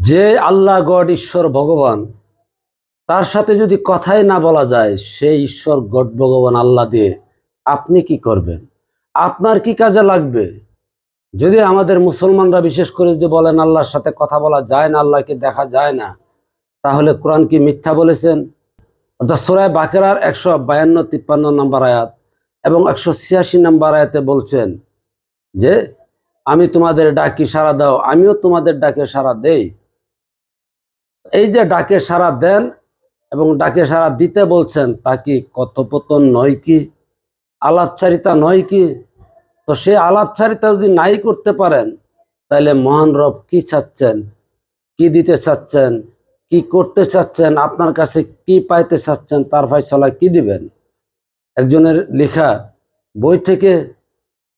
যে আল্লাহ গড ঈশ্বর ভগবান, তার সাথে যদি কথাই না বলা যায় সেই ঈশ্বর গড ভগবান আল্লাহ দিয়ে আপনি কি করবেন? আপনার কি কাজে লাগবে? যদি আমাদের মুসলমানরা বিশেষ করে যদি বলেন আল্লাহর সাথে কথা বলা যায় না, আল্লাহকে দেখা যায় না, তাহলে কোরআন কি মিথ্যা বলেছেন? অর্থাৎ সোরায় বাকেরার একশো বায়ান্ন, তিপ্পান্ন নম্বর আয়াত এবং একশো ছিয়াশি নম্বর আয়াতে বলছেন যে, আমি তোমাদের ডাকি সাড়া দাও, আমিও তোমাদের ডাকে সাড়া দেই। এই যে ডাকে সাড়া দেন এবং ডাকে সাড়া দিতে বলছেন, তা কি কথোপতন নয় কি? আলাপচারিতা নয় কি? তো সে আলাপচারিতা যদি নাই করতে পারেন তাহলে মহান রব কি চাচ্ছেন? কি দিতে চাচ্ছেন? কি করতে চাচ্ছেন? আপনার কাছে কি পাইতে চাচ্ছেন? তার ফয়সলা কি দিবেন? একজনের লেখা বই থেকে,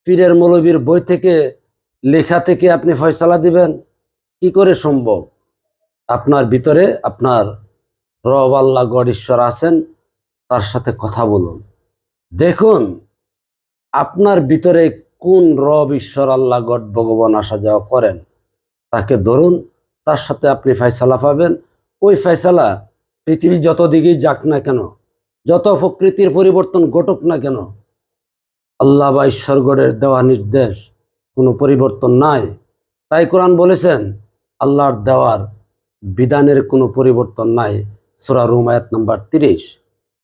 পীরের মৌলবীর বই থেকে লেখা থেকে আপনি ফয়সলা দিবেন? কি করে সম্ভব? আপনার ভিতরে আপনার রব আল্লাহ গড ঈশ্বর আছেন, তার সাথে কথা বলুন। দেখুন, আপনার ভিতরে কোন রব ঈশ্বর আল্লাহ গড ভগবান আসা যাওয়া করেন, তাকে ধরুন, তার সাথে আপনি ফয়সালা পাবেন। ওই ফয়সালা পৃথিবী যত দিকেই যাক না কেন, যত প্রকৃতির পরিবর্তন ঘটুক না কেন, আল্লাহ বা ঈশ্বরগড়ের দেওয়া নির্দেশ কোনো পরিবর্তন নাই। তাই কোরআন বলেছেন, আল্লাহর দেওয়ার বিধানের কোনো পরিবর্তন নাই। সুরা রুম আয়াত নাম্বার তিরিশ।